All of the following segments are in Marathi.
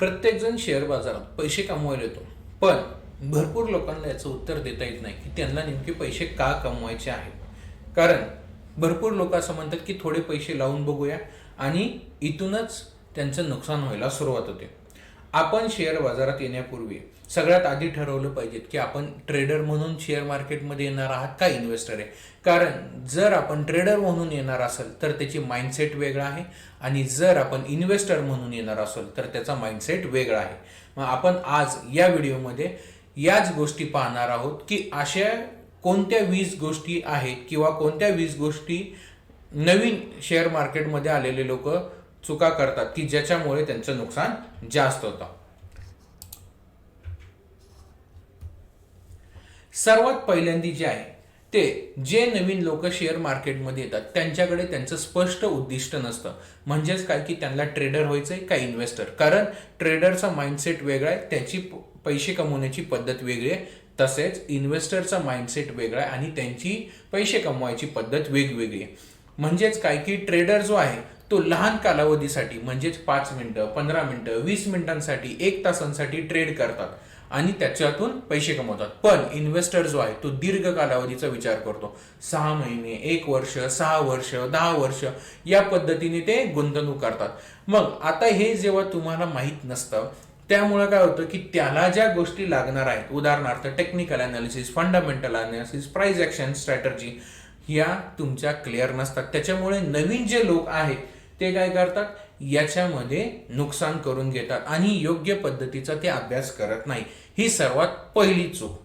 प्रत्येकजण शेअर बाजारात पैसे कमवायला येतो. पण भरपूर लोकांना याचं उत्तर देता येत नाही की त्यांना नेमके पैसे का कमवायचे आहेत. कारण भरपूर लोक असं म्हणतात की थोडे पैसे लावून बघूया आणि इथूनच त्यांचं नुकसान व्हायला सुरुवात होते. आपण शेअर बाजारात येण्यापूर्वी सगळ्यात आधी ठरवलं पाहिजेत की आपण ट्रेडर म्हणून शेअर मार्केटमध्ये येणार आहात का इन्व्हेस्टर आहे? कारण जर आपण ट्रेडर म्हणून येणार असेल तर त्याची माइंडसेट वेगळा आहे. आणि जर आपण इन्व्हेस्टर म्हणून येणार असेल तर त्याचा माइंडसेट वेगळा आहे. मग आपण आज या व्हिडिओमध्ये याच गोष्टी पाहणार आहोत की अशा कोणत्या वीस गोष्टी आहेत किंवा कोणत्या वीस गोष्टी नवीन शेअर मार्केटमध्ये आलेले लोक चुका करतात की ज्याच्यामुळे त्यांचं नुकसान जास्त होतं. सर्वात पहिल्यांदी जे आहे ते जे नवीन लोक शेअर मार्केटमध्ये येतात त्यांच्याकडे त्यांचं स्पष्ट उद्दिष्ट नसतं. म्हणजेच काय की त्यांना ट्रेडर व्हायचंय का इन्व्हेस्टर कारण ट्रेडरचा माइंडसेट वेगळा आहे त्याची पैसे कमवण्याची पद्धत वेगळी आहे तसेच इन्व्हेस्टरचा माइंडसेट वेगळा आहे आणि त्यांची पैसे कमवायची पद्धत वेगवेगळी आहे. म्हणजेच काय की ट्रेडर जो आहे तो लहान कालावधीसाठी म्हणजेच पाच मिनटं पंधरा मिनटं वीस मिनिटांसाठी एक तासांसाठी ट्रेड करतात आणि त्याच्यातून पैसे कमवतात. पण इन्व्हेस्टर जो आहे तो दीर्घ कालावधीचा विचार करतो. सहा महिने एक वर्ष सहा वर्ष दहा वर्ष या पद्धतीने ते गुंतवणूक करतात. मग आता हे जेव्हा तुम्हाला माहीत नसतं त्यामुळे काय होतं की त्याला ज्या गोष्टी लागणार आहेत उदाहरणार्थ technical analysis fundamental analysis price action strategy या तुमच्या क्लिअर नसतात. त्याच्यामुळे नवीन जे लोक आहेत ते काय करतात? याच्यामध्ये नुकसान करून घेतात आणि योग्य पद्धतीचा ते अभ्यास करत नाही. ही सर्वात पहिली चूक.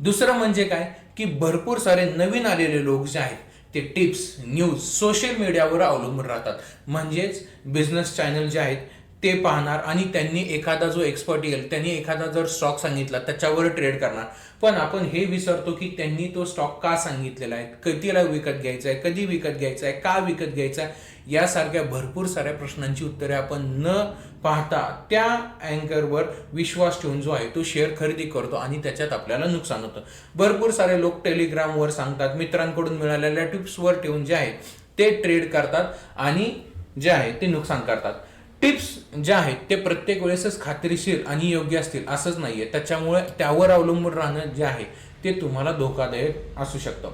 दुसरं म्हणजे काय? की भरपूर सारे नवीन आलेले लोक जे आहेत ते टिप्स न्यूज सोशल मीडियावर अवलंबून राहतात. म्हणजेच बिझनेस चॅनल जे आहेत ते पाहणार आणि त्यांनी एखादा जो एक्सपर्ट येईल त्यांनी एखादा जर स्टॉक सांगितला त्याच्यावर ट्रेड करणार. पण आपण हे विसरतो की त्यांनी तो स्टॉक का सांगितलेला आहे? कधीला विकत घ्यायचा आहे? कधी विकत घ्यायचा आहे? का विकत घ्यायचा आहे? यासारख्या भरपूर साऱ्या प्रश्नांची उत्तरे आपण न पाहता त्या अँकरवर विश्वास ठेवून जो आहे तो शेअर खरेदी करतो आणि त्याच्यात आपल्याला नुकसान होतं. भरपूर सारे लोक टेलिग्रामवर सांगतात मित्रांकडून मिळालेल्या टिप्सवर ठेवून जे आहे ते ट्रेड करतात आणि जे आहे ते नुकसान करतात. टिप्स ज्या आहेत ते प्रत्येक वेळेसच खात्रीशीर आणि योग्य असतील असंच नाहीये. त्याच्यामुळे त्यावर अवलंबून राहणं जे आहे ते तुम्हाला धोकादायक असू शकतं.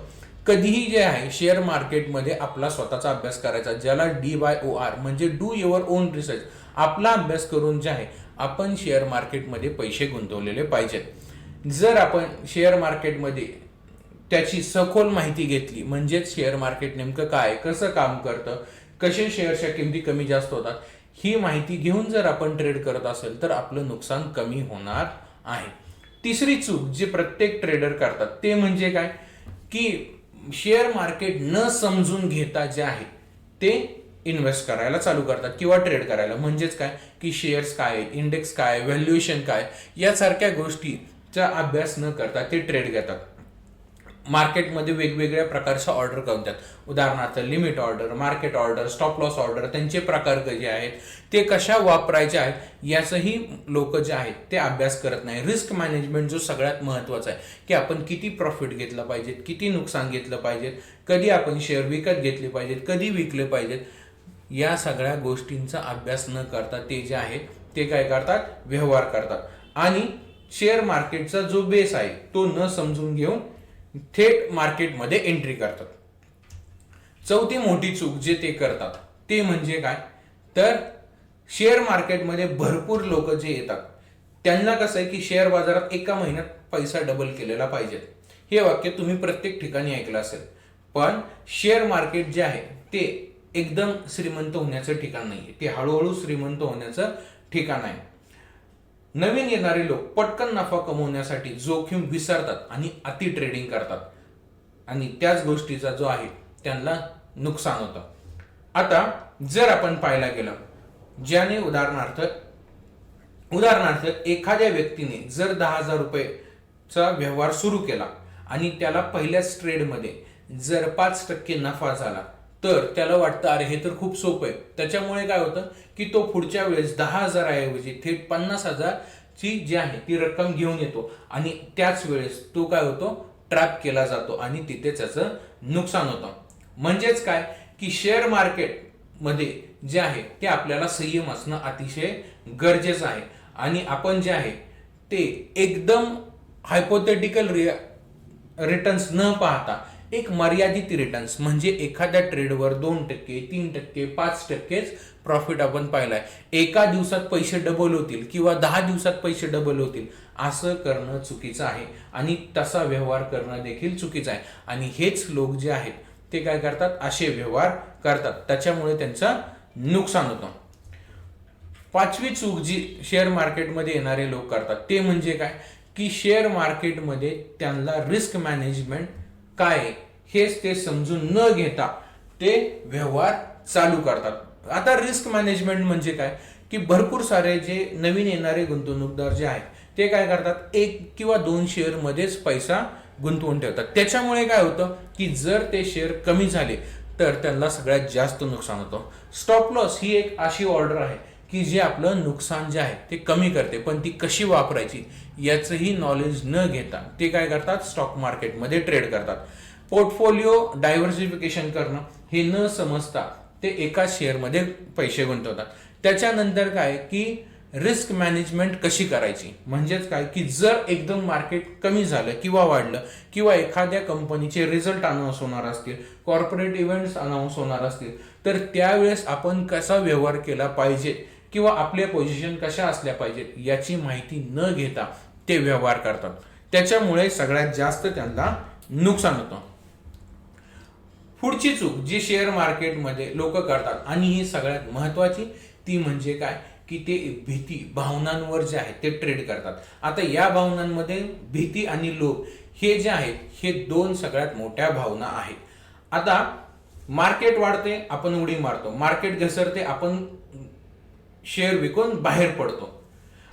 कधीही जे आहे शेअर मार्केटमध्ये आपला स्वतःचा अभ्यास करायचा ज्याला डी वाय ओ आर म्हणजे डू युअर ओन रिसर्च आपला अभ्यास करून जे आहे आपण शेअर मार्केटमध्ये पैसे गुंतवलेले पाहिजेत. जर आपण शेअर मार्केटमध्ये त्याची सखोल माहिती घेतली म्हणजेच शेअर मार्केट नेमकं काय कसं काम करतं कसे शेअरच्या किमती कमी जास्त होतात ही माहिती घेऊन जर आपण ट्रेड करत असेल तर आपलं नुकसान कमी होणार आहे. तिसरी चूक जी प्रत्येक ट्रेडर करतात ते म्हणजे काय? की शेअर मार्केट न समजून घेता जे आहे ते इन्व्हेस्ट करायला चालू करतात किंवा ट्रेड करायला. म्हणजेच काय? की शेअर्स काय इंडेक्स काय व्हॅल्युएशन काय यासारख्या गोष्टीचा अभ्यास न करता ते ट्रेड घेतात. मार्केटमध्ये वेगवेगळ्या प्रकारच्या ऑर्डर करतात उदाहरणार्थ limit order market order stop loss order त्यांचे प्रकार जे आहेत ते कशा वापरायचे आहेत याचंही लोक जे आहेत ते अभ्यास करत नाही. रिस्क मॅनेजमेंट जो सगळ्यात महत्त्वाचा आहे की आपण किती प्रॉफिट घेतलं पाहिजेत किती नुकसान घेतलं पाहिजेत कधी आपण शेअर विकत घेतले पाहिजेत कधी विकले पाहिजेत या सगळ्या गोष्टींचा अभ्यास न करता ते जे आहे ते काय करतात? व्यवहार करतात. आणि शेअर मार्केटचा जो बेस आहे तो न समजून घेऊन थेट मार्केटमध्ये एंट्री करतात. चौथी मोठी चूक जे ते करतात ते म्हणजे काय? तर शेअर मार्केटमध्ये भरपूर लोक जे येतात त्यांना कसं आहे की शेअर बाजारात एका महिन्यात पैसा डबल केलेला पाहिजे. हे वाक्य तुम्ही प्रत्येक ठिकाणी ऐकलं असेल. पण शेअर मार्केट जे आहे ते एकदम श्रीमंत होण्याचं ठिकाण नाहीये. ते हळूहळू श्रीमंत होण्याचं ठिकाण आहे. नवीन येणारे लोक पटकन नफा कमवण्यासाठी जोखीम विसरतात आणि अति ट्रेडिंग करतात. आणि त्याच गोष्टीचा जो आहे त्यांना नुकसान होतं. आता जर आपण पाहायला गेलं ज्याने उदाहरणार्थ उदाहरणार्थ एखाद्या व्यक्तीने जर दहा हजार रुपयेचा व्यवहार सुरू केला आणि त्याला पहिल्याच ट्रेडमध्ये जर पाच टक्के नफा झाला तर त्याला वाटतं अरे हे तर खूप सोपं आहे. त्याच्यामुळे काय होतं की तो पुढच्या वेळेस दहा हजाराऐवजी थेट पन्नास हजारची जी आहे ती रक्कम घेऊन येतो. आणि त्याच वेळेस तो काय होतो? ट्रॅप केला जातो आणि तिथे त्याचं नुकसान होतं. म्हणजेच काय? की शेअर मार्केटमध्ये जे आहे ते आपल्याला संयम असणं अतिशय गरजेचं आहे. आणि आपण जे आहे ते एकदम हायपोथेटिकल रिटर्न्स न पाहता एक मर्यादित रिटर्न्स म्हणजे एखाद्या ट्रेडवर दोन टक्के तीन टक्के पाच टक्केच प्रॉफिट आपण पाहिलाय. एका दिवसात पैसे डबल होतील किंवा दहा दिवसात पैसे डबल होतील असं करणं चुकीचं आहे. आणि तसा व्यवहार करणं देखील चुकीचं आहे. आणि हेच लोक जे आहेत ते काय करतात? असे व्यवहार करतात. त्याच्यामुळे त्यांचं नुकसान होतं. पाचवी चूक जी शेअर मार्केटमध्ये येणारे लोक करतात ते म्हणजे काय? की शेअर मार्केटमध्ये त्यांना रिस्क मॅनेजमेंट काय आहे? हेच ते समजून न घेता ते व्यवहार चालू करतात. आता रिस्क मॅनेजमेंट म्हणजे काय? की भरपूर सारे जे नवीन येणारे गुंतवणूकदार जे आहेत ते काय करतात? एक किंवा दोन शेअरमध्येच पैसा गुंतवून ठेवतात. त्याच्यामुळे काय होतं? की जर ते शेअर कमी झाले तर त्यांना सगळ्यात जास्त नुकसान होतं. स्टॉप लॉस ही एक अशी ऑर्डर आहे की जे आपलं नुकसान जे आहे ते कमी करते पण ती कशी वापरायची याचंही नॉलेज न घेता ते काय करतात? स्टॉक मार्केटमध्ये ट्रेड करतात. पोर्टफोलिओ डायव्हर्सिफिकेशन करणं हे न समजता ते एका शेअरमध्ये पैसे गुंतवतात. त्याच्यानंतर काय की रिस्क मॅनेजमेंट कशी करायची? म्हणजेच काय की जर एकदम मार्केट कमी झालं किंवा वाढलं किंवा एखाद्या कंपनीचे रिझल्ट अनाऊन्स होणार असतील कॉर्पोरेट इव्हेंट्स अनाऊन्स होणार असतील तर त्यावेळेस आपण कसा व्यवहार केला पाहिजे? किंवा आपल्या पोझिशन कशा असल्या पाहिजेत याची माहिती न घेता ते व्यवहार करतात. त्याच्यामुळे सगळ्यात जास्त त्यांना नुकसान होतं. पुढची चूक जी शेअर मार्केटमध्ये लोक करतात आणि ही सगळ्यात महत्वाची ती म्हणजे काय? की ते भीती भावनांवर जे आहे ते ट्रेड करतात. आता या भावनांमध्ये भीती आणि लोभ हे जे आहेत हे दोन सगळ्यात मोठ्या भावना आहेत. आता मार्केट वाढते आपण उडी मारतो. मार्केट घसरते आपण शेअर विकून बाहेर पडतो.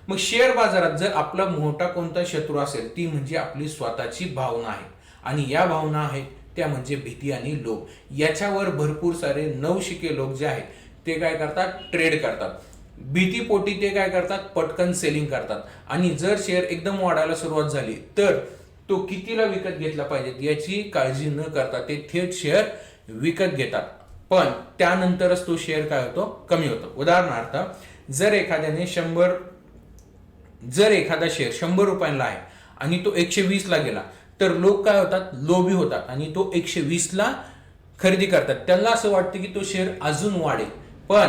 मग शेअर बाजारात जर आपला मोठा कोणता शत्रू असेल ती म्हणजे आपली स्वतःची भावना आहे. आणि या भावना आहेत त्या म्हणजे भीती आणि लोभ. याच्यावर भरपूर सारे नवशिके लोक जे आहेत ते काय करतात? ट्रेड करतात. भीतीपोटी ते काय करतात? पटकन सेलिंग करतात. आणि जर शेअर एकदम वाढायला सुरुवात झाली तर तो कितीला विकत घेतला पाहिजे याची काळजी न करता ते थेट शेअर विकत घेतात. पण त्यानंतरच तो शेअर काय होतो? कमी होतो. उदाहरणार्थ जर एखाद्याने शंभर जर एखादा शेअर शंभर रुपयांना आहे आणि तो एकशे वीसला गेला तर लोक काय होतात? लोभी होतात आणि तो एकशे वीसला खरेदी करतात. त्यांना असं वाटतं की तो शेअर अजून वाढेल. पण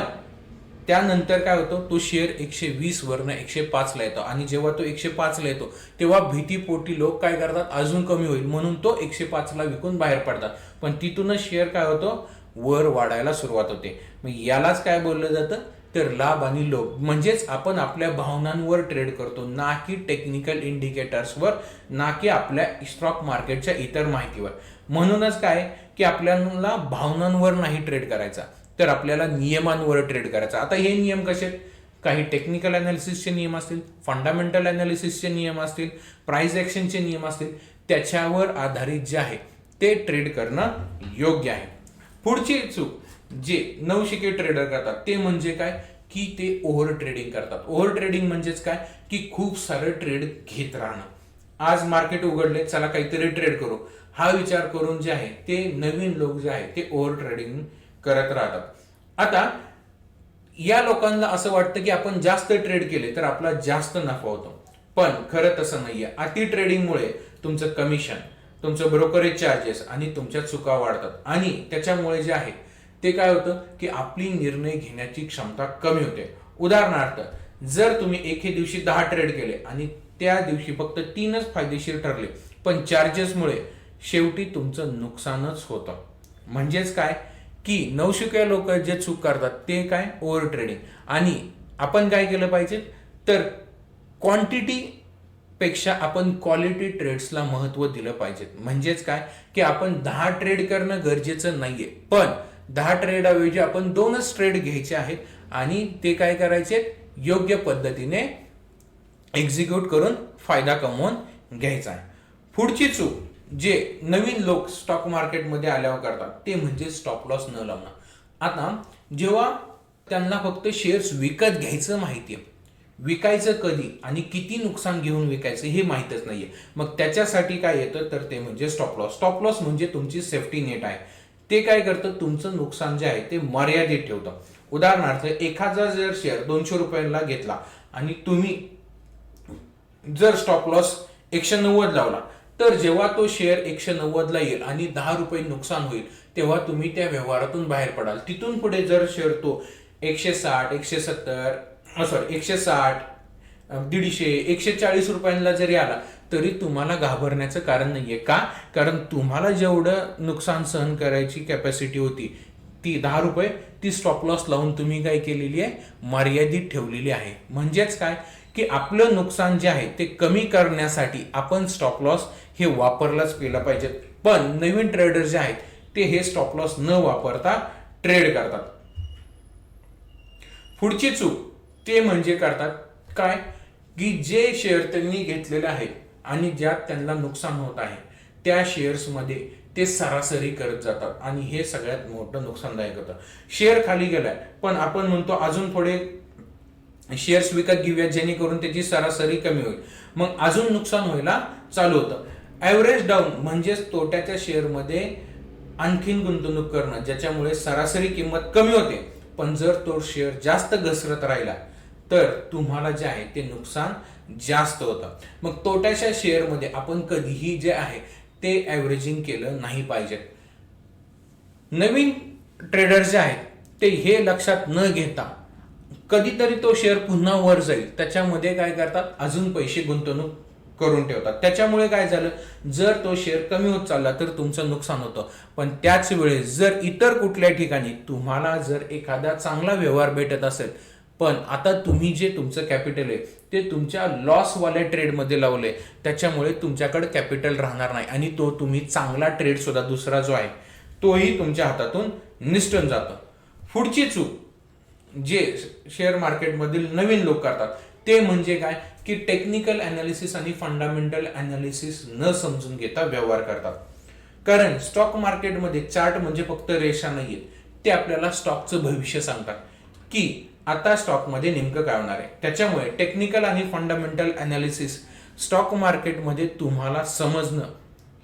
त्यानंतर काय होतं? तो शेअर एकशे वीस वरनं एकशे पाचला येतो आणि जेव्हा तो एकशे पाचला येतो तेव्हा भीतीपोटी लोक काय करतात? अजून कमी होईल म्हणून तो एकशे पाचला विकून बाहेर पडतात. पण तिथूनच शेअर काय होतो? वर वाढायला सुरुवात होते. मग यालाच काय बोललं जातं? तर लाभ आणि लोभ. म्हणजेच आपण आपल्या भावनांवर ट्रेड करतो ना की टेक्निकल इंडिकेटर्सवर ना की आपल्या स्टॉक मार्केटच्या इतर माहितीवर. म्हणूनच काय? की आपल्याला भावनांवर नाही ट्रेड करायचा तर आपल्याला नियमांवर ट्रेड करायचा. आता हे नियम कसे आहेत? काही टेक्निकल अनालिसिसचे नियम असतील फंडामेंटल अनालिसिसचे नियम असतील प्राइस ॲक्शनचे नियम असतील त्याच्यावर आधारित जे आहे ते ट्रेड करणं योग्य आहे. पुढची चूक जे नवशिके ट्रेडर करतात ते म्हणजे काय? की ते ओव्हर ट्रेडिंग करतात. ओव्हर ट्रेडिंग म्हणजेच काय? की खूप सारे ट्रेड घेत राहणं. आज मार्केट उघडले चला काहीतरी ट्रेड करू. हा विचार करून जे आहे ते नवीन लोक जे आहे ते ओव्हर ट्रेडिंग करत राहतात. आता या लोकांना असं वाटतं की आपण जास्त ट्रेड केले तर आपला जास्त नफा होतो. पण खरं तसं नाहीये. अति ट्रेडिंगमुळे तुमचं कमिशन तुमचं ब्रोकरेज चार्जेस आणि तुमच्या चुका वाढतात. आणि त्याच्यामुळे जे आहे ते काय होतं की आपली निर्णय घेण्याची क्षमता कमी होते. उदाहरणार्थ जर तुम्ही एके दिवशी दहा ट्रेड केले आणि त्या दिवशी फक्त तीनच फायदेशीर ठरले पण चार्जेसमुळे शेवटी तुमचं नुकसानच होतं. म्हणजेच काय? की नवशिक्या लोक जे चूक करतात ते काय? ओव्हर ट्रेडिंग आणि आपण काय केलं पाहिजे? तर क्वांटिटी पेक्षा आपण क्वालिटी ट्रेड्सला महत्त्व दिलं पाहिजे म्हणजेच काय? की आपण दहा ट्रेड करणं गरजेचं नाहीये. पण दहा ट्रेडऐवजी आपण दोनच ट्रेड घ्यायचे आहेत आणि ते काय करायचे? योग्य पद्धतीने एक्झिक्यूट करून फायदा कमवून घ्यायचा आहे. पुढची चूक जे नवीन लोक स्टॉक मार्केटमध्ये आल्यावर करतात ते म्हणजे स्टॉप लॉस न लावणं. आता जेव्हा त्यांना फक्त शेअर्स विकत घ्यायचं माहिती आहे विकायचं कधी आणि किती नुकसान घेऊन विकायचं हे माहीतच नाहीये. मग त्याच्यासाठी काय येतं? तर ते म्हणजे स्टॉप लॉस स्टॉप लॉस म्हणजे तुमची सेफ्टी नेट आहे. ते काय करतं? तुमचं नुकसान जे आहे ते मर्यादित ठेवतं. उदाहरणार्थ एखादा जर शेअर दोनशे रुपयाला घेतला आणि तुम्ही जर स्टॉप लॉस एकशे नव्वद लावला तर जेव्हा तो शेअर एकशे नव्वदला येईल आणि दहा रुपये नुकसान होईल तेव्हा तुम्ही त्या व्यवहारातून बाहेर पडाल. तिथून पुढे जर शेअर तो एकशे साठ एकशे सत्तर सॉरी एकशे साठ दीडशे एकशे चाळीस रुपयांना जरी आला तरी तुम्हाला घाबरण्याचं कारण नाहीये. का? कारण तुम्हाला जेवढं नुकसान सहन करायची कॅपॅसिटी होती ती दहा रुपये ती स्टॉप लॉस लावून तुम्ही काय केलेली आहे? मर्यादित ठेवलेली आहे. म्हणजेच काय? की आपलं नुकसान जे आहे ते कमी करण्यासाठी आपण स्टॉप लॉस हे वापरलाच केलं पाहिजे. पण नवीन ट्रेडर जे आहेत ते हे स्टॉप लॉस न वापरता ट्रेड करतात. पुढची चूक. ते म्हणजे करतात काय? की जे शेअर त्यांनी घेतलेले आहेत आणि ज्यात त्यांना नुकसान होत आहे त्या शेअर्समध्ये ते सरासरी करत जातात आणि हे सगळ्यात मोठं नुकसानदायक होतं. शेअर खाली गेलाय. पण आपण म्हणतो अजून थोडे शेअर्स विकत घेऊयात जेणेकरून त्याची सरासरी कमी होईल. मग अजून नुकसान व्हायला चालू होतं. ॲव्हरेज डाऊन म्हणजेच तोट्याच्या शेअरमध्ये आणखीन गुंतवणूक करणं ज्याच्यामुळे सरासरी किंमत कमी होते. पण जर तो शेअर जास्त घसरत राहिला तर तुम्हाला जे आहे ते नुकसान जास्त होतं. मग तोट्याच्या शेअरमध्ये आपण कधीही जे आहे ते ॲव्हरेजिंग केलं नाही पाहिजे. नवीन ट्रेडर जे आहेत ते हे लक्षात न घेता कधीतरी तो शेअर पुन्हा वर जाईल. त्याच्यामध्ये काय करतात? अजून पैसे गुंतवणूक करून ठेवतात. त्याच्यामुळे काय झालं? जर तो शेअर कमी होत चालला तर तुमचं नुकसान होतं. पण त्याच वेळेस जर इतर कुठल्या ठिकाणी तुम्हाला जर एखादा चांगला व्यवहार भेटत असेल पण आता तुम्ही जे तुमचं कॅपिटल आहे ते तुमच्या लॉसवाल्या ट्रेडमध्ये लावले त्याच्यामुळे तुमच्याकडे कॅपिटल राहणार नाही. आणि तो तुम्ही चांगला ट्रेड सुद्धा दुसरा जो आहे तोही तुमच्या हातातून निसटून जातो. पुढची चूक जे शेअर मार्केटमधील नवीन लोक करतात ते म्हणजे काय? की टेक्निकल अनालिसिस आणि फंडामेंटल अनालिसिस न समजून घेता व्यवहार करतात. कारण स्टॉक मार्केटमध्ये चार्ट म्हणजे फक्त रेषा नाहीयेत ते आपल्याला स्टॉकचं भविष्य सांगतात. की आता स्टॉकमध्ये नेमकं काय होणार आहे? त्याच्यामुळे टेक्निकल आणि फंडामेंटल अनालिसिस स्टॉक मार्केटमध्ये तुम्हाला समजणं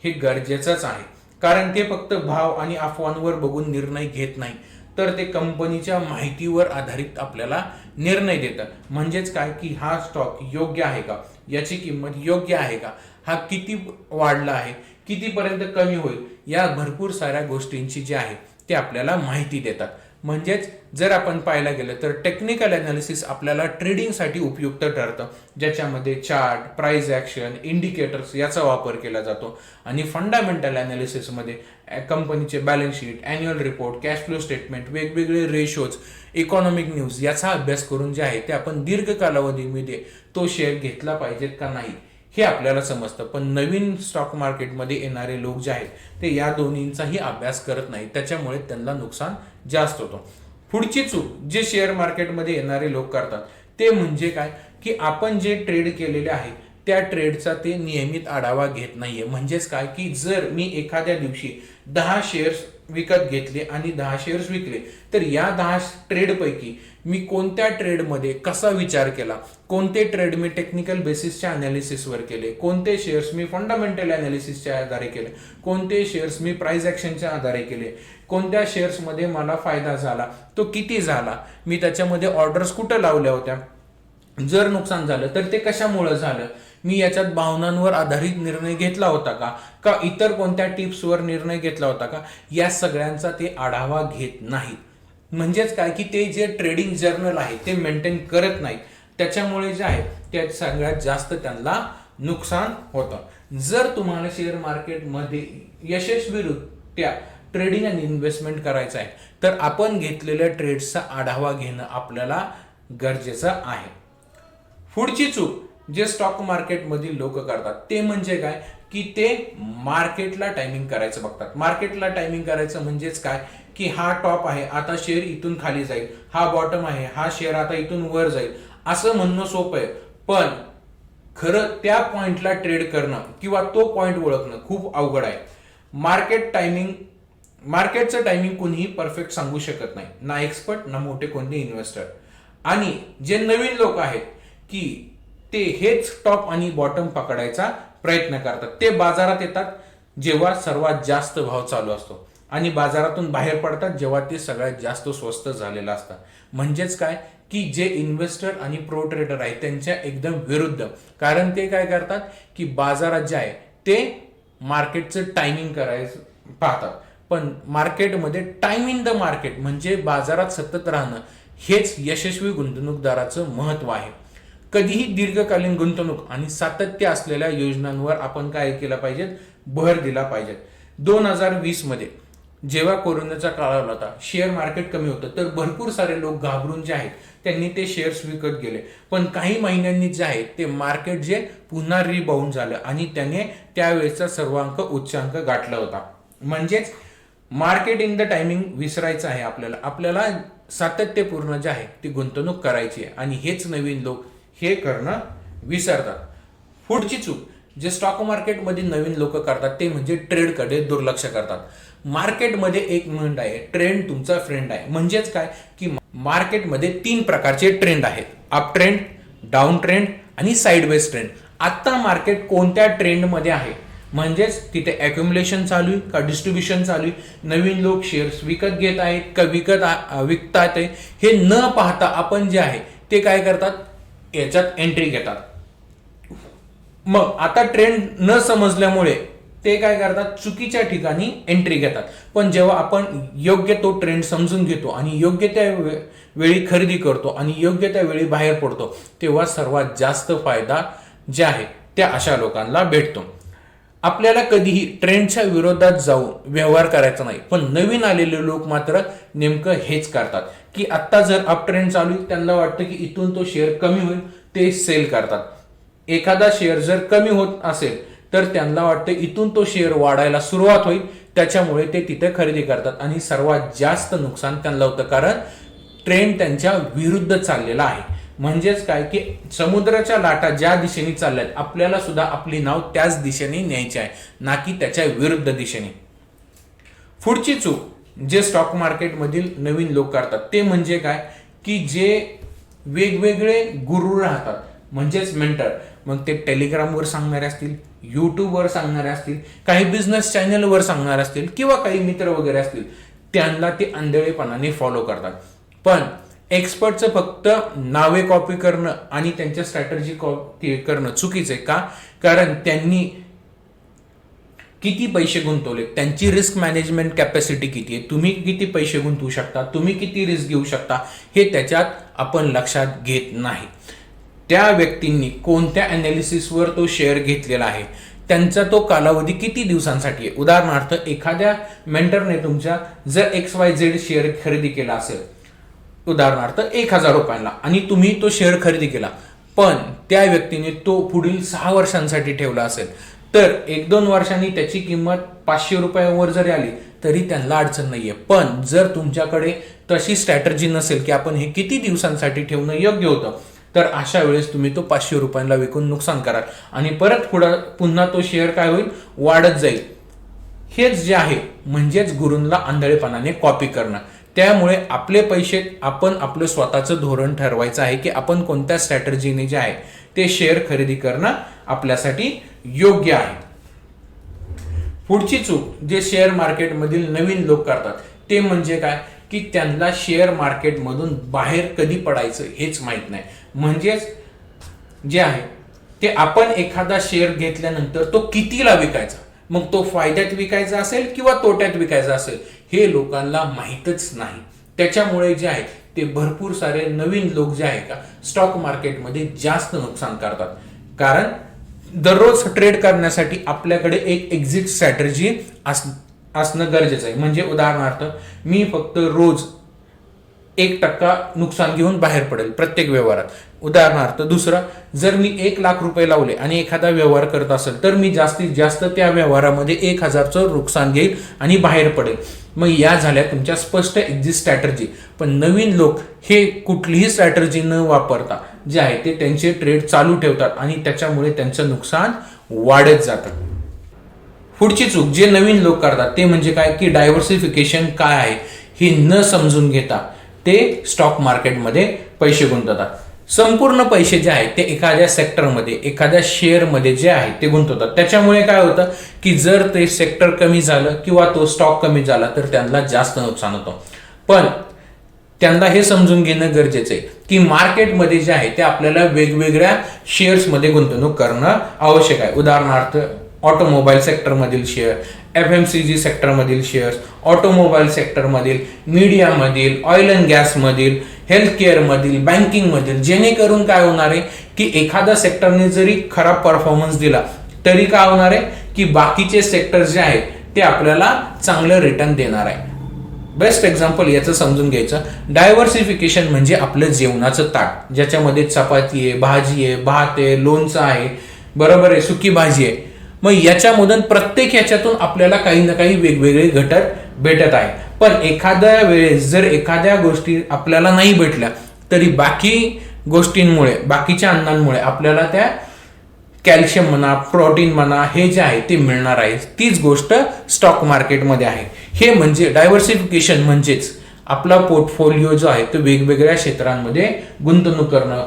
हे गरजेचंच आहे. कारण ते फक्त भाव आणि अफवांवर बघून निर्णय घेत नाही. तर ते कंपनीच्या माहितीवर आधारित आपल्याला निर्णय देतं. म्हणजेच काय? की हा स्टॉक योग्य आहे का? याची किंमत योग्य आहे का? हा किती वाढला आहे? कितीपर्यंत कमी होईल? या भरपूर साऱ्या गोष्टींची जी आहे ते आपल्याला माहिती देतात. म्हणजेच जर आपण पाहायला गेलं तर टेक्निकल अनालिसिस आपल्याला ट्रेडिंगसाठी उपयुक्त ठरतं. ज्याच्यामध्ये चार्ट प्राइस ॲक्शन इंडिकेटर्स याचा वापर केला जातो. आणि फंडामेंटल अनालिसिसमध्ये कंपनीचे balance sheet annual report cash flow statement वेगवेगळे रेशोज इकॉनॉमिक न्यूज याचा अभ्यास करून जे आहे ते आपण दीर्घ कालावधीमध्ये तो शेअर घेतला पाहिजेत का नाही? हे आपल्याला समजतं. पण नवीन स्टॉक मार्केटमध्ये येणारे लोक जे आहेत ते या दोन्हींचाही अभ्यास करत नाही त्याच्यामुळे त्यांना नुकसान जास्त होतं. पुढची चूक जे शेअर मार्केटमध्ये येणारे लोक करतात ते म्हणजे काय? की आपण जे ट्रेड केलेले आहे त्या ट्रेडचा ते नियमित आढावा घेत नाहीये. म्हणजेच काय? की जर मी एखाद्या दिवशी दहा शेअर्स विकत घेतले आणि दहा शेअर्स विकले. तर या दहा ट्रेडपैकी मी कोणत्या ट्रेडमध्ये कसा विचार केला? कोणते ट्रेड मी टेक्निकल बेसिसच्या अनालिसिसवर केले? कोणते शेअर्स मी फंडामेंटल अनालिसिसच्या आधारे केले? कोणते शेअर्स मी प्राईस ॲक्शनच्या आधारे केले? कोणत्या शेअर्समध्ये मला फायदा झाला? तो किती झाला? मी त्याच्यामध्ये ऑर्डर्स कुठं लावल्या होत्या? जर नुकसान झालं तर ते कशामुळं झालं? मी याच्यात भावनांवर आधारित निर्णय घेतला होता का? का इतर कोणत्या टिप्सवर निर्णय घेतला होता का? या सगळ्यांचा ते आढावा घेत नाहीत. म्हणजेच काय? की ते जे ट्रेडिंग जर्नल आहे ते मेंटेन करत नाहीत. त्याच्यामुळे जे आहे ते सगळ्यात जास्त त्यांना नुकसान होतं. जर तुम्हाला शेअर मार्केटमध्ये यशस्वीरित्या ट्रेडिंग आणि इन्व्हेस्टमेंट करायचं आहे तर आपण घेतलेल्या ट्रेड्सचा आढावा घेणं आपल्याला गरजेचं आहे. पुढची चूक. जे स्टॉक मार्केटमधील लोक करतात ते म्हणजे काय? की ते मार्केटला टायमिंग करायचं बघतात. मार्केटला टायमिंग करायचं म्हणजेच काय? की हा टॉप आहे आता शेअर इथून खाली जाईल. हा बॉटम आहे हा शेअर आता इथून वर जाईल. असं म्हणणं सोपं आहे. पण खरं त्या पॉइंटला ट्रेड करणं किंवा तो पॉइंट ओळखणं खूप अवघड आहे. मार्केट टायमिंग मार्केटचं टायमिंग कुणीही परफेक्ट सांगू शकत नाही. ना एक्सपर्ट ना मोठे कोणते इन्व्हेस्टर आणि जे नवीन लोक आहेत की ते हेच टॉप आणि बॉटम पकडायचा प्रयत्न करतात. ते बाजारात येतात जेव्हा सर्वात जास्त भाव चालू असतो. आणि बाजारातून बाहेर पडतात जेव्हा ते सगळ्यात जास्त स्वस्त झालेलं असतात म्हणजेच काय? की जे इन्व्हेस्टर आणि प्रो ट्रेडर आहे त्यांच्या एकदम विरुद्ध. कारण ते काय करतात? की बाजारात जे आहे ते मार्केटचं टायमिंग करायचं पाहतात. पण मार्केटमध्ये टाइम इन द मार्केट म्हणजे बाजारात सतत राहणं हेच यशस्वी गुंतवणूकदाराचं महत्त्व आहे. कधीही दीर्घकालीन गुंतवणूक आणि सातत्य असलेल्या योजनांवर आपण काय केलं पाहिजे? भर दिला पाहिजेत दोन हजार वीसमध्ये जेव्हा कोरोनाचा काळ आला होता शेअर मार्केट कमी होतं तर भरपूर सारे लोक घाबरून जे आहेत त्यांनी ते शेअर्स विकत गेले. पण काही महिन्यांनी जे आहे ते मार्केट जे पुन्हा रिबाउंड झालं आणि त्याने त्यावेळेचा सर्वांक उच्चांक गाठला होता. म्हणजेच मार्केट इन द टायमिंग विसरायचं आहे आपल्याला. आपल्याला सातत्यपूर्ण जे आहे ती गुंतवणूक करायची आहे. आणि हेच नवीन लोक हे करणं विसरतात. पुढची चूक जे स्टॉक मार्केटमध्ये नवीन लोक करतात ते म्हणजे ट्रेडकडे दुर्लक्ष करतात. मार्केटमध्ये एक म्हणत आहे ट्रेंड तुमचा फ्रेंड आहे. म्हणजेच काय? की मार्केटमध्ये तीन प्रकारचे ट्रेंड आहेत. अप ट्रेंड डाऊन ट्रेंड आणि साईडवेज ट्रेंड आत्ता मार्केट कोणत्या ट्रेंडमध्ये आहे? म्हणजेच तिथे अक्युमुलेशन चालू आहे का डिस्ट्रीब्युशन चालू आहे? नवीन लोक शेअर्स विकत घेत आहेत का? विकत विकतात आहे. हे न पाहता आपण जे आहे ते काय करतात? याच्यात एंट्री घेतात. मग आता ट्रेंड न समजल्यामुळे ते काय करतात? चुकीच्या ठिकाणी एंट्री घेतात. पण जेव्हा आपण योग्य तो ट्रेंड समजून घेतो आणि योग्य त्या वेळी खरेदी करतो आणि योग्य त्या वेळी बाहेर पडतो तेव्हा सर्वात जास्त फायदा जे आहे त्या अशा लोकांना भेटतो. आपल्याला कधीही ट्रेंडच्या विरोधात जाऊन व्यवहार करायचा नाही. पण नवीन आलेले लोक मात्र नेमकं हेच करतात की आत्ता जर अप ट्रेंड चालू आहे त्यांना वाटतं की इथून तो शेअर कमी होईल ते सेल करतात. एखादा शेअर जर कमी होत असेल तर त्यांना वाटतं इथून तो शेअर वाढायला सुरुवात होईल त्याच्यामुळे ते तिथे खरेदी करतात. आणि सर्वात जास्त नुकसान त्यांना होतं कारण ट्रेंड त्यांच्या विरुद्ध चाललेला आहे. म्हणजेच काय की समुद्राच्या लाटा ज्या दिशेने चालल्यात आपल्याला सुद्धा आपली नाव त्याच दिशेने न्यायची आहे ना की त्याच्या विरुद्ध दिशेने. पुढची चूक जे स्टॉक मार्केटमधील नवीन लोक करतात ते म्हणजे काय की जे वेगवेगळे गुरु राहतात म्हणजेच मेंटर मग ते टेलिग्रामवर सांगणारे असतील यूट्यूबवर सांगणारे असतील काही बिझनेस चॅनलवर सांगणारे असतील किंवा काही मित्र वगैरे असतील त्यांना ते आंधळेपणाने फॉलो करतात. पण एक्सपर्टचं फक्त नावे कॉपी करणं आणि त्यांच्या स्ट्रॅटर्जी कॉपी करणं चुकीचं आहे का? कारण त्यांनी किती पैसे गुंतवले? त्यांची रिस्क मॅनेजमेंट कॅपॅसिटी किती आहे? तुम्ही किती पैसे गुंतवू शकता? तुम्ही किती रिस्क घेऊ शकता? हे त्याच्यात आपण लक्षात घेत नाही. त्या व्यक्तींनी कोणत्या अनालिसिसवर तो शेअर घेतलेला आहे? त्यांचा तो कालावधी किती दिवसांसाठी आहे? उदाहरणार्थ एखाद्या मेंटरने तुमच्या जर एक्स वाय झेड शेअर खरेदी केला असेल उदाहरणार्थ एक हजार रुपयांना. आणि तुम्ही तो शेअर खरेदी केला. पण त्या व्यक्तीने तो पुढील सहा वर्षांसाठी ठेवला असेल. तर एक दोन वर्षांनी त्याची किंमत पाचशे रुपयावर जरी आली तरी त्यांना अडचण नाहीये. पण जर तुमच्याकडे तशी स्ट्रॅटर्जी नसेल की आपण हे किती दिवसांसाठी ठेवणं योग्य होतं तर अशा वेळेस तुम्ही तो पाचशे रुपयांना विकून नुकसान कराल. आणि परत पुढं पुन्हा तो शेअर काय होईल? वाढत जाईल. हेच जे आहे म्हणजेच गुरूंना आंधळेपणाने कॉपी करणं. त्यामुळे आपले पैसे आपण आपलं स्वतःचं धोरण ठरवायचं आहे की आपण कोणत्या स्ट्रॅटर्जीने जे आहे ते शेअर खरेदी करणं आपल्यासाठी योग्य आहे. पुढची चूक जे शेअर मार्केटमधील नवीन लोक करतात ते म्हणजे काय? की त्यांना शेअर मार्केटमधून बाहेर कधी पडायचं हेच माहीत नाही. म्हणजेच जे आहे ते आपण एखादा शेअर घेतल्यानंतर तो कितीला विकायचा? मग तो फायद्यात विकायचा असेल किंवा तोट्यात विकायचा असेल? हे लोकांना माहीतच नाही. त्याच्यामुळे जे आहे ते भरपूर सारे नवीन लोक जे आहे का स्टॉक मार्केटमध्ये जास्त नुकसान करतात. कारण दररोज ट्रेड करण्यासाठी आपल्याकडे एक एक्झिट स्ट्रॅटर्जी अस असणं गरजेचं आहे. म्हणजे उदाहरणार्थ मी फक्त रोज एक टक्का नुकसान घेऊन बाहेर पडेल प्रत्येक व्यवहारात. उदाहरणार्थ दुसरं जर मी एक लाख रुपये लावले आणि एखादा व्यवहार करत असेल तर मी जास्तीत जास्त त्या व्यवहारामध्ये एक हजारचं नुकसान घेईल आणि बाहेर पडेल. मग या झाल्या तुमच्या स्पष्ट एक्झिट स्ट्रॅटर्जी पण नवीन लोक हे कुठलीही स्ट्रॅटर्जी न वापरता जे आहे ते त्यांचे ट्रेड चालू ठेवतात आणि त्याच्यामुळे त्यांचं नुकसान वाढत जातं. पुढची चूक जे नवीन लोक करतात ते म्हणजे काय? की डायव्हर्सिफिकेशन काय आहे हे न समजून घेता ते स्टॉक मार्केटमध्ये पैसे गुंतवतात. संपूर्ण पैसे जे आहेत ते एखाद्या सेक्टरमध्ये एखाद्या शेअरमध्ये जे आहे ते गुंतवतात. त्याच्यामुळे काय होतं की जर ते सेक्टर कमी झालं किंवा तो स्टॉक कमी झाला तर त्यांना जास्त नुकसान होतं. पण त्यांना हे समजून घेणं गरजेचं आहे की मार्केटमध्ये जे आहे ते आपल्याला वेगवेगळ्या शेअर्समध्ये गुंतवणूक करणं आवश्यक आहे. उदाहरणार्थ ऑटोमोबाईल सेक्टरमधील share F M C G सेक्टरमधील शेअर्स ऑटोमोबाईल सेक्टरमधील मीडियामधील ऑइल अँड गॅसमधील हेल्थ केअरमधील बँकिंगमधील जेणेकरून काय होणार आहे की एखाद्या सेक्टरने जरी खराब परफॉर्मन्स दिला तरी काय होणार आहे की बाकीचे सेक्टर जे आहेत ते आपल्याला चांगलं रिटर्न देणार आहे. बेस्ट एक्झाम्पल याचं समजून घ्यायचं. डायव्हर्सिफिकेशन म्हणजे आपलं जेवणाचं ताट ज्याच्यामध्ये चपाती आहे भाजी आहे भात आहे लोणचं आहे. बरोबर आहे सुकी भाजी आहे. मग याच्यामधून प्रत्येक ह्याच्यातून आपल्याला काही ना काही वेगवेगळे घटक भेटत आहे पण एखाद्या वेळेस जर एखाद्या गोष्टी आपल्याला नाही भेटल्या तरी बाकी गोष्टींमुळे बाकीच्या अन्नांमुळे आपल्याला त्या कॅल्शियम म्हणा प्रोटीन म्हणा हे जे आहे ते मिळणार आहे. तीच गोष्ट स्टॉक मार्केटमध्ये आहे. हे म्हणजे डायव्हर्सिफिकेशन म्हणजेच आपला पोर्टफोलिओ जो आहे तो वेगवेगळ्या क्षेत्रांमध्ये गुंतवणूक करणं.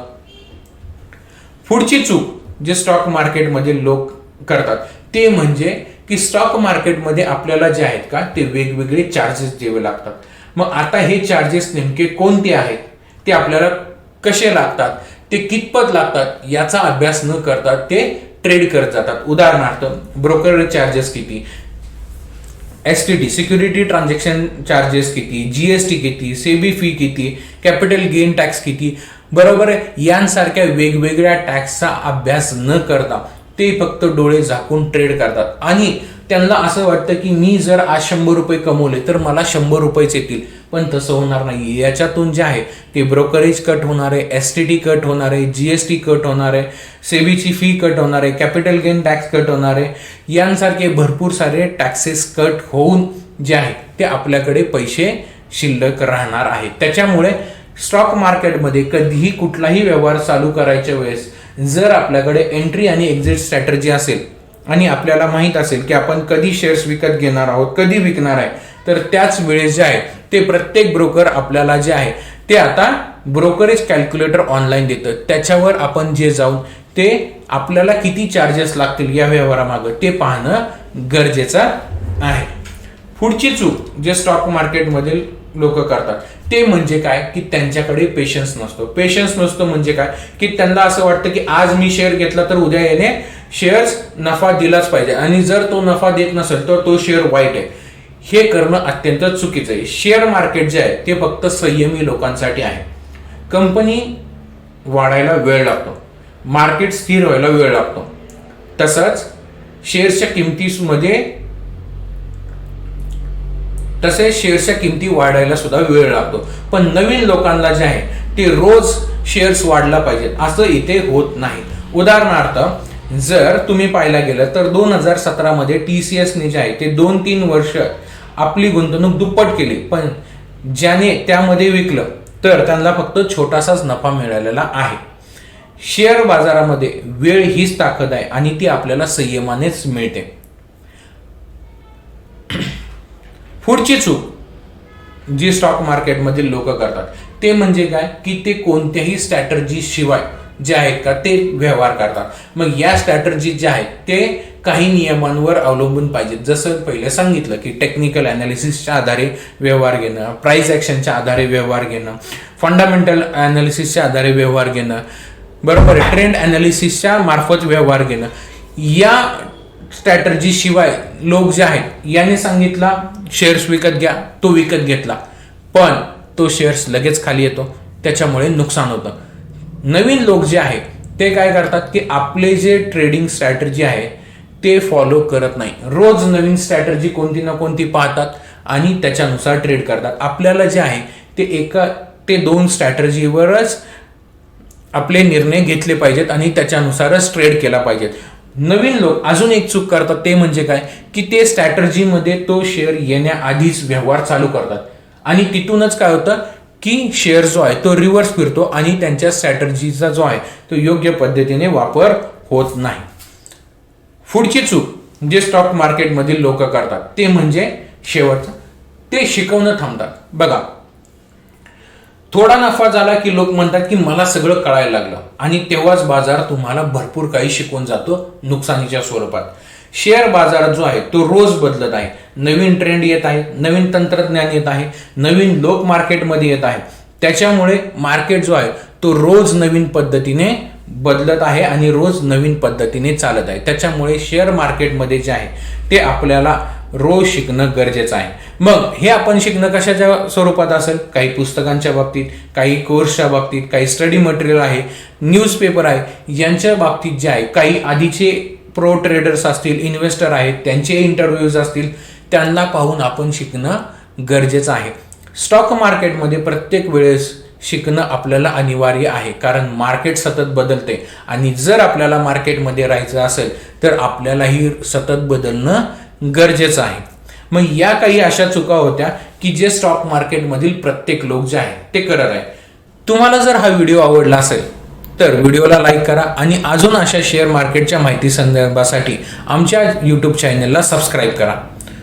पुढची चूक जे स्टॉक मार्केटमध्ये लोक करतात. ते म्हणजे की स्टॉक मार्केटमध्ये आपल्याला जे आहेत का ते वेगवेगळे चार्जेस द्यावे लागतात. मग आता हे चार्जेस नेमके कोणते आहेत? ते आपल्याला कसे लागतात? ते कितपत लागतात? याचा अभ्यास न करता ते ट्रेड करत जातात. उदाहरणार्थ ब्रोकर चार्जेस किती? S T T security transaction charges किती? जीएसटी किती? सेबी फी किती? कॅपिटल गेन टॅक्स किती? बरोबर यांसारख्या वेगवेगळ्या टॅक्सचा अभ्यास न करता ते फक्त डोळे झाकून ट्रेड करतात. आणि त्यांना असं वाटतं की मी जर आज शंभर रुपये कमवले तर मला शंभर रुपयेच येतील. पण तसं होणार नाही. याच्यातून जे आहे ते ब्रोकरेज कट होणार आहे एस टी टी कट होणार आहे जी एस टी कट होणार आहे सेबीची फी कट होणार आहे कॅपिटल गेन टॅक्स कट होणार आहे. यांसारखे भरपूर सारे टॅक्सेस कट होऊन जे आहे ते आपल्याकडे पैसे शिल्लक राहणार आहेत त्याच्यामुळे स्टॉक मार्केटमध्ये कधीही कुठलाही व्यवहार चालू करायच्या वेळेस जर आपल्याकडे एंट्री आणि एक्झिट स्ट्रॅटर्जी असेल आणि आपल्याला माहीत असेल की आपण कधी शेअर्स विकत घेणार आहोत कधी विकणार आहे तर त्याच वेळेस जे आहे ते प्रत्येक ब्रोकर आपल्याला जे आहे ते आता ब्रोकरेज कॅल्क्युलेटर ऑनलाईन देतं. त्याच्यावर आपण जे जाऊन ते आपल्याला किती चार्जेस लागतील या व्यवहारामागं ते पाहणं गरजेचं आहे. पुढची चूक जे स्टॉक मार्केटमधील लोक करतात ते म्हणजे काय? की त्यांच्याकडे पेशन्स नसतो. पेशन्स नसतो म्हणजे काय? की त्यांना असं वाटतं की आज मी शेअर घेतला तर उद्या याने शेअर्स नफा दिलाच पाहिजे. आणि जर तो नफा देत नसेल तर तो शेअर वाईट आहे. हे करणं अत्यंत चुकीचं आहे. शेअर मार्केट जे आहे ते फक्त संयमी लोकांसाठी आहे. कंपनी वाढायला वेळ लागतो. मार्केट स्थिर व्हायला वेळ लागतो. तसंच शेअर्सच्या किमतीमध्ये तसेच शेअर्सच्या किमती वाढायला सुद्धा वेळ लागतो. पण नवीन लोकांना जे आहे ते रोज शेअर्स वाढला पाहिजेत असं इथे होत नाही. उदाहरणार्थ जर तुम्ही पाहायला गेलं तर दोन हजार सतरामध्ये टी सी एसने जे आहे ते दोन तीन वर्ष आपली गुंतवणूक दुप्पट केली. पण ज्याने त्यामध्ये विकलं तर त्यांना फक्त छोटासाच नफा मिळालेला आहे. शेअर बाजारामध्ये वेळ हीच ताकद आहे आणि ती आपल्याला संयमानेच मिळते. पुढची चूक जी स्टॉक मार्केटमधील लोक करतात ते म्हणजे काय? की ते कोणत्याही स्ट्रॅटर्जी शिवाय जे आहेत का ते व्यवहार करतात. मग या स्ट्रॅटर्जी ज्या आहेत ते काही नियमांवर अवलंबून पाहिजेत. जसं पहिले सांगितलं की टेक्निकल ॲनालिसिसच्या आधारे व्यवहार घेणं प्राईस ॲक्शनच्या आधारे व्यवहार घेणं फंडामेंटल ॲनालिसिसच्या आधारे व्यवहार घेणं बरोबर आहे? ट्रेंड ॲनालिसिसच्या मार्फत व्यवहार घेणं. या स्ट्रॅटर्जी शिवाय लोक जे आहेत याने सांगितला शेअर्स विकत घ्या. तो विकत घेतला. पण तो शेअर्स लगेच खाली येतो. त्याच्यामुळे नुकसान होतं. नवीन लोक जे आहेत ते काय करतात की आपले जे ट्रेडिंग स्ट्रॅटर्जी आहे ते फॉलो करत नाही. रोज नवीन स्ट्रॅटर्जी कोणती ना कोणती पाहतात आणि त्याच्यानुसार ट्रेड करतात. आपल्याला जे आहे ते एका ते दोन स्ट्रॅटर्जीवरच आपले निर्णय घेतले पाहिजेत आणि त्याच्यानुसारच ट्रेड केला पाहिजेत. नवीन लोक अजून एक चूक करतात ते म्हणजे काय? की ते स्ट्रॅटर्जीमध्ये तो शेअर येण्याआधीच व्यवहार चालू करतात. आणि तिथूनच काय होतं? की शेअर जो आहे तो रिव्हर्स फिरतो आणि त्यांच्या स्ट्रॅटर्जीचा जो आहे तो योग्य पद्धतीने वापर होत नाही. पुढची चूक जे स्टॉक मार्केटमधील लोक करतात ते म्हणजे शेवटचं. ते शिकवणं थांबतात. बघा थोडा नफा झाला की लोक म्हणतात की मला सगळं कळायला लागलं. आणि तेव्हाच बाजार तुम्हाला भरपूर काही शिकवून जातो नुकसानीच्या स्वरूपात. शेअर बाजार जो आहे तो रोज बदलत आहे. नवीन ट्रेंड येत आहे नवीन तंत्रज्ञान येत आहे नवीन लोक मार्केटमध्ये येत आहे त्याच्यामुळे मार्केट जो आहे तो रोज नवीन पद्धतीने बदलत आहे आणि रोज नवीन पद्धतीने चालत आहे. त्याच्यामुळे शेअर मार्केटमध्ये जे आहे ते आपल्याला रोज शिकणं गरजेचं आहे. मग हे आपण शिकणं कशाच्या स्वरूपात असेल? काही पुस्तकांच्या बाबतीत काही कोर्सच्या बाबतीत काही स्टडी मटेरियल आहे न्यूजपेपर आहे यांच्या बाबतीत जे आहे काही आधीचे प्रो ट्रेडर्स असतील इन्व्हेस्टर आहेत त्यांचे इंटरव्ह्यूज असतील त्यांना पाहून आपण शिकणं गरजेचं आहे. स्टॉक मार्केटमध्ये प्रत्येक वेळेस शिकणं आपल्याला अनिवार्य आहे कारण मार्केट सतत बदलते आणि जर आपल्याला मार्केटमध्ये राहायचं असेल तर आपल्यालाही सतत बदलणं गरजेचं आहे. मग या काही अशा चुका होत्या की जे स्टॉक मार्केटमधील प्रत्येक लोक जे आहे ते करत आहे तुम्हाला जर हा व्हिडिओ आवडला असेल तर व्हिडिओला लाईक करा आणि अजून अशा शेअर मार्केटच्या माहिती संदर्भासाठी आमच्या यूट्यूब चॅनलला सबस्क्राईब करा.